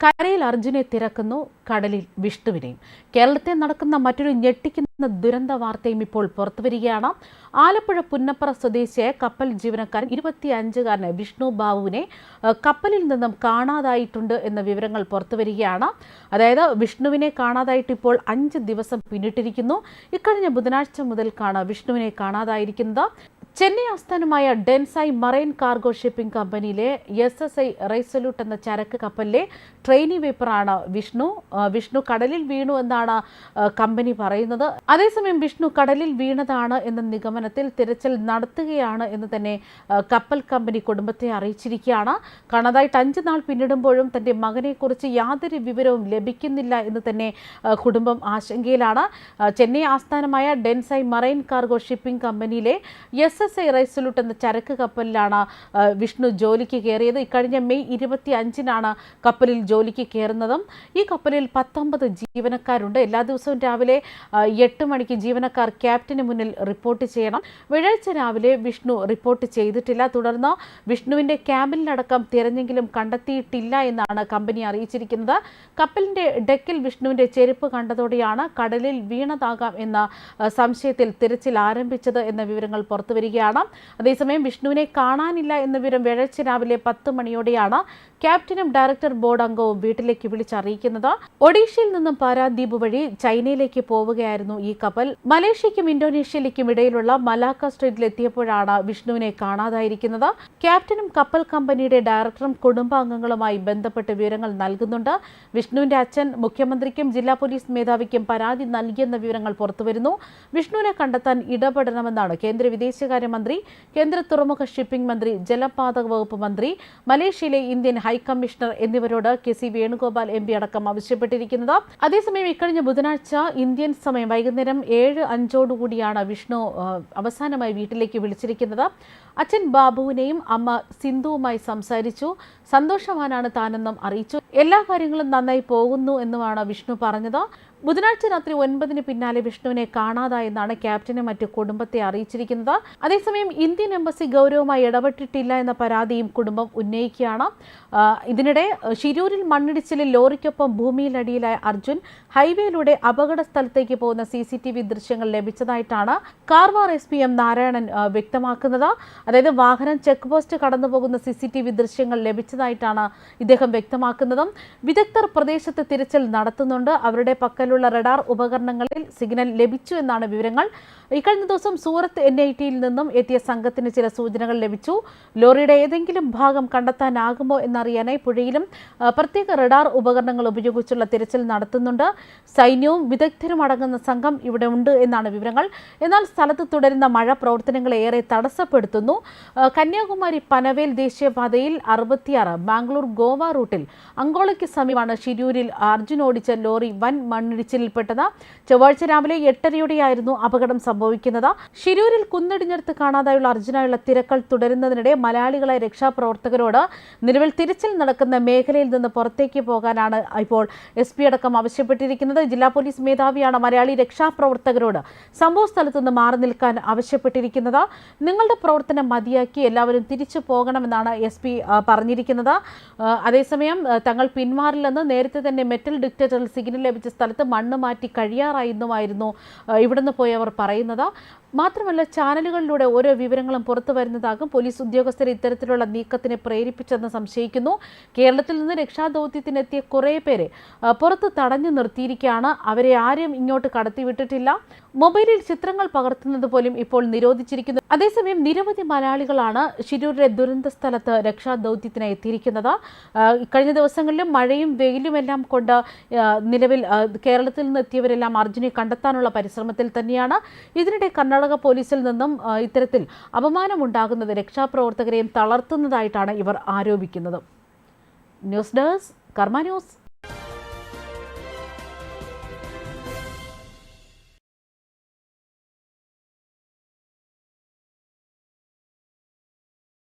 കരയിൽ അർജുനെ തിരക്കുന്നു കടലിൽ വിഷ്ണുവിനെയും. കേരളത്തെ നടക്കുന്ന മറ്റൊരു ഞെട്ടിക്കുന്ന ദുരന്ത വാർത്തയും ഇപ്പോൾ പുറത്തുവരികയാണ് ആലപ്പുഴ പുന്നപ്പുറ സ്വദേശിയായ കപ്പൽ ജീവനക്കാരൻ ഇരുപത്തിയഞ്ചുകാരന് വിഷ്ണു ബാബുവിനെ കപ്പലിൽ നിന്നും കാണാതായിട്ടുണ്ട് എന്ന വിവരങ്ങൾ പുറത്തുവരികയാണ് അതായത് വിഷ്ണുവിനെ കാണാതായിട്ട് ഇപ്പോൾ അഞ്ച് ദിവസം പിന്നിട്ടിരിക്കുന്നു. ഇക്കഴിഞ്ഞ ബുധനാഴ്ച മുതൽക്കാണ് വിഷ്ണുവിനെ കാണാതായിരിക്കുന്നത്. ചെന്നൈ ആസ്ഥാനമായ ഡെൻസായി മറൈൻ കാർഗോ ഷിപ്പിംഗ് കമ്പനിയിലെ എസ് എസ് ഐ റൈസല്യൂട്ട് എന്ന ചരക്ക് കപ്പലിലെ ട്രെയിനി വേപ്പറാണ് വിഷ്ണു. വിഷ്ണു കടലിൽ വീണു എന്നാണ് കമ്പനി പറയുന്നത്. അതേസമയം വിഷ്ണു കടലിൽ വീണതാണ് എന്ന നിഗമനത്തിൽ തിരച്ചിൽ നടത്തുകയാണ് എന്ന് തന്നെ കപ്പൽ കമ്പനി കുടുംബത്തെ അറിയിച്ചിരിക്കുകയാണ്. കാണാതായിട്ട് അഞ്ച് നാൾ പിന്നിടുമ്പോഴും തന്റെ മകനെക്കുറിച്ച് യാതൊരു വിവരവും ലഭിക്കുന്നില്ല എന്ന് തന്നെ കുടുംബം ആശങ്കയിലാണ്. ചെന്നൈ ആസ്ഥാനമായ ഡെൻസായി മറൈൻ കാർഗോ ഷിപ്പിംഗ് കമ്പനിയിലെ എസ് എസ് ഐ റൈസല്യൂട്ട് എന്ന ചരക്ക് കപ്പലിലാണ് വിഷ്ണു ജോലിക്ക് കയറിയത്. ഇക്കഴിഞ്ഞ മെയ് ഇരുപത്തി അഞ്ചിനാണ് കപ്പലിൽ ജോലിക്ക് കയറുന്നതും. ഈ കപ്പലിൽ പത്തൊമ്പത് ജീവനക്കാരുണ്ട്. എല്ലാ ദിവസവും രാവിലെ എട്ട് മണിക്ക് ജീവനക്കാർ ക്യാപ്റ്റന് മുന്നിൽ റിപ്പോർട്ട് ചെയ്യണം. വ്യാഴാഴ്ച രാവിലെ വിഷ്ണു റിപ്പോർട്ട് ചെയ്തിട്ടില്ല. തുടർന്ന് വിഷ്ണുവിന്റെ ക്യാമ്പിലടക്കം തിരഞ്ഞെങ്കിലും കണ്ടെത്തിയിട്ടില്ല എന്നാണ് കമ്പനി അറിയിച്ചിരിക്കുന്നത്. കപ്പലിന്റെ ഡെക്കിൽ വിഷ്ണുവിന്റെ ചെരുപ്പ് കണ്ടതോടെയാണ് കടലിൽ വീണതാകാം എന്ന സംശയത്തിൽ തിരച്ചിൽ ആരംഭിച്ചത് എന്ന വിവരങ്ങൾ പുറത്തുവരികയാണ് അതേസമയം വിഷ്ണുവിനെ കാണാനില്ല എന്ന വിവരം വ്യാഴാഴ്ച രാവിലെ പത്ത് മണിയോടെയാണ് ക്യാപ്റ്റനും ഡയറക്ടർ ബോർഡ് അംഗവും വീട്ടിലേക്ക് വിളിച്ചറിയിക്കുന്നത്. ഒഡീഷയിൽ നിന്നും പാരാദ്വീപ് വഴി ചൈനയിലേക്ക് പോവുകയായിരുന്നു ഈ കപ്പൽ. മലേഷ്യയ്ക്കും ഇന്തോനേഷ്യയിലേക്കും ഇടയിലുള്ള മലാക്ക സ്ട്രീറ്റിൽ എത്തിയപ്പോഴാണ് വിഷ്ണുവിനെ കാണാതായിരിക്കുന്നത്. ക്യാപ്റ്റനും കപ്പൽ കമ്പനിയുടെ ഡയറക്ടറും കുടുംബാംഗങ്ങളുമായി ബന്ധപ്പെട്ട് വിവരങ്ങൾ നൽകുന്നുണ്ട്. വിഷ്ണുവിന്റെ അച്ഛൻ മുഖ്യമന്ത്രിക്കും ജില്ലാ പോലീസ് മേധാവിക്കും പരാതി നൽകിയെന്ന വിവരങ്ങൾ പുറത്തുവരുന്നു. വിഷ്ണുവിനെ കണ്ടെത്താൻ ഇടപെടണമെന്നാണ് കേന്ദ്ര വിദേശകാര്യമന്ത്രി കേന്ദ്ര തുറമുഖ ഷിപ്പിംഗ് മന്ത്രി ജലപാത വകുപ്പ് മന്ത്രി മലേഷ്യയിലെ Indian high commissioner എന്നിവരോട് K C Venugopal M P അടക്കം ആവശ്യപ്പെട്ടിരിക്കുന്നത്. അതേസമയം ഇക്കഴിഞ്ഞ ബുധനാഴ്ച ഇന്ത്യൻ സമയം വൈകുന്നേരം ഏഴ് അഞ്ചോടുകൂടിയാണ് വിഷ്ണു അവസാനമായി വീട്ടിലേക്ക് വിളിച്ചിരിക്കുന്നത്. അച്ഛൻ ബാബുവിനെയും അമ്മ സിന്ധുവുമായി സംസാരിച്ചു. സന്തോഷവാനാണ് താനെന്നും അറിയിച്ചു. എല്ലാ കാര്യങ്ങളും നന്നായി പോകുന്നു എന്നുമാണ് വിഷ്ണു പറഞ്ഞത്. ബുധനാഴ്ച രാത്രി ഒൻപതിന് പിന്നാലെ വിഷ്ണുവിനെ കാണാതായെന്നാണ് ക്യാപ്റ്റനെ മറ്റു കുടുംബത്തെ അറിയിച്ചിരിക്കുന്നത്. അതേസമയം ഇന്ത്യൻ എംബസി ഗൗരവമായി ഇടപെട്ടിട്ടില്ല എന്ന പരാതിയും കുടുംബം ഉന്നയിക്കുകയാണ്. ഇതിനിടെ ശിരൂരിൽ മണ്ണിടിച്ചിലിൽ ലോറിക്കൊപ്പം ഭൂമിയിലടിയിലായ അർജുൻ ഹൈവേയിലൂടെ അപകട സ്ഥലത്തേക്ക് പോകുന്ന സി സി ടി വി ദൃശ്യങ്ങൾ ലഭിച്ചതായിട്ടാണ് Karwar S P M Narayanan വ്യക്തമാക്കുന്നത്. അതായത് വാഹനം ചെക്ക് പോസ്റ്റ് കടന്നു പോകുന്ന സി സി ടി വി ദൃശ്യങ്ങൾ ലഭിച്ചതായിട്ടാണ് ഇദ്ദേഹം വ്യക്തമാക്കുന്നതും. വിദഗ്ധർ പ്രദേശത്ത് തിരച്ചിൽ നടത്തുന്നുണ്ട്. അവരുടെ പക്കലുള്ള റഡാർ ഉപകരണങ്ങളിൽ സിഗ്നൽ ലഭിച്ചു എന്നാണ് വിവരങ്ങൾ. ഇക്കഴിഞ്ഞ ദിവസം സൂറത്ത് എൻ ഐ ടിയിൽ നിന്നും എത്തിയ സംഘത്തിന് ചില സൂചനകൾ ലഭിച്ചു. ലോറിയുടെ ഏതെങ്കിലും ഭാഗം കണ്ടെത്താനാകുമോ എന്നറിയാനായി പുഴയിലും പ്രത്യേക റഡാർ ഉപകരണങ്ങൾ ഉപയോഗിച്ചുള്ള തിരച്ചിൽ നടത്തുന്നുണ്ട്. സൈന്യവും വിദഗ്ധരും അടങ്ങുന്ന സംഘം ഇവിടെ ഉണ്ട് എന്നാണ് വിവരങ്ങൾ. എന്നാൽ സ്ഥലത്ത് തുടരുന്ന മഴ പ്രവർത്തനങ്ങളെ ഏറെ തടസ്സപ്പെടുത്തുന്നു. കന്യാകുമാരി പനവേൽ ദേശീയപാതയിൽ അറുപത്തിയാറ് ബാംഗ്ലൂർ ഗോവ റൂട്ടിൽ അങ്കോളയ്ക്ക് സമീപമാണ് ഷിരൂരിൽ അർജുൻ ഓടിച്ച ലോറി വൻ മണ്ണിടിച്ചിലിൽപ്പെട്ടത് ചൊവ്വാഴ്ച രാവിലെ എട്ടരയോടെയായിരുന്നു അപകടം സംഭവിക്കുന്നത്. ഷിരൂരിൽ കുന്നിടിഞ്ഞെടുത്ത് കാണാതായുള്ള അർജുനായുള്ള തിരക്കൾ തുടരുന്നതിനിടെ മലയാളികളായ രക്ഷാപ്രവർത്തകരോട് നിലവിൽ തിരച്ചിൽ നടക്കുന്ന മേഖലയിൽ നിന്ന് പുറത്തേക്ക് പോകാനാണ് ഇപ്പോൾ എസ് പി അടക്കം ആവശ്യപ്പെട്ടിരിക്കുന്നത്. ജില്ലാ പോലീസ് മേധാവിയാണ് മലയാളി രക്ഷാപ്രവർത്തകരോട് സംഭവ സ്ഥലത്ത് നിന്ന് മാറി നിൽക്കാൻ ആവശ്യപ്പെട്ടിരിക്കുന്നത്. നിങ്ങളുടെ പ്രവർത്തനം മതിയാക്കി എല്ലാവരും തിരിച്ചു പോകണമെന്നാണ് എസ് പി പറഞ്ഞിരിക്കുന്നത്. അതേസമയം തങ്ങൾ പിന്മാറില്ലെന്ന് നേരത്തെ തന്നെ മെറ്റൽ ഡിറ്റക്ടറിൽ സിഗ്നൽ ലഭിച്ച സ്ഥലത്ത് മണ്ണ് മാറ്റി കഴിയാറായിരുന്നുമായിരുന്നു ആ, ഇവിടുന്ന് പോയവർ പറയുന്നത്. മാത്രമല്ല ചാനലുകളിലൂടെ ഓരോ വിവരങ്ങളും പുറത്തു വരുന്നതാകും. പോലീസ് ഉദ്യോഗസ്ഥരെ ഇത്തരത്തിലുള്ള നീക്കത്തിന് പ്രേരിപ്പിച്ചെന്ന് സംശയിക്കുന്നു. കേരളത്തിൽ നിന്ന് രക്ഷാദൗത്യത്തിനെത്തിയ കുറേ പേരെ പുറത്ത് തടഞ്ഞു നിർത്തിയിരിക്കുകയാണ്. അവരെ ആരും ഇങ്ങോട്ട് കടത്തിവിട്ടിട്ടില്ല. മൊബൈലിൽ ചിത്രങ്ങൾ പകർത്തുന്നത് പോലും ഇപ്പോൾ നിരോധിച്ചിരിക്കുന്നു. അതേസമയം നിരവധി മലയാളികളാണ് ശിരൂരിലെ ദുരന്ത സ്ഥലത്ത് രക്ഷാദൌത്യത്തിനായി എത്തിയിരിക്കുന്നത് കഴിഞ്ഞ ദിവസങ്ങളിലും മഴയും വെയിലും എല്ലാം കൊണ്ട് നിലവിൽ കേരളത്തിൽ നിന്ന് എത്തിയവരെല്ലാം അർജുനെ കണ്ടെത്താനുള്ള പരിശ്രമത്തിൽ തന്നെയാണ്. ഇതിനിടെ കർണാടക പോലീസിൽ നിന്നും ഇത്തരത്തിൽ അപമാനമുണ്ടാകുന്നത് രക്ഷാപ്രവർത്തകരെയും തളർത്തുന്നതായിട്ടാണ് ഇവർ ആരോപിക്കുന്നത്. News desk Karma news.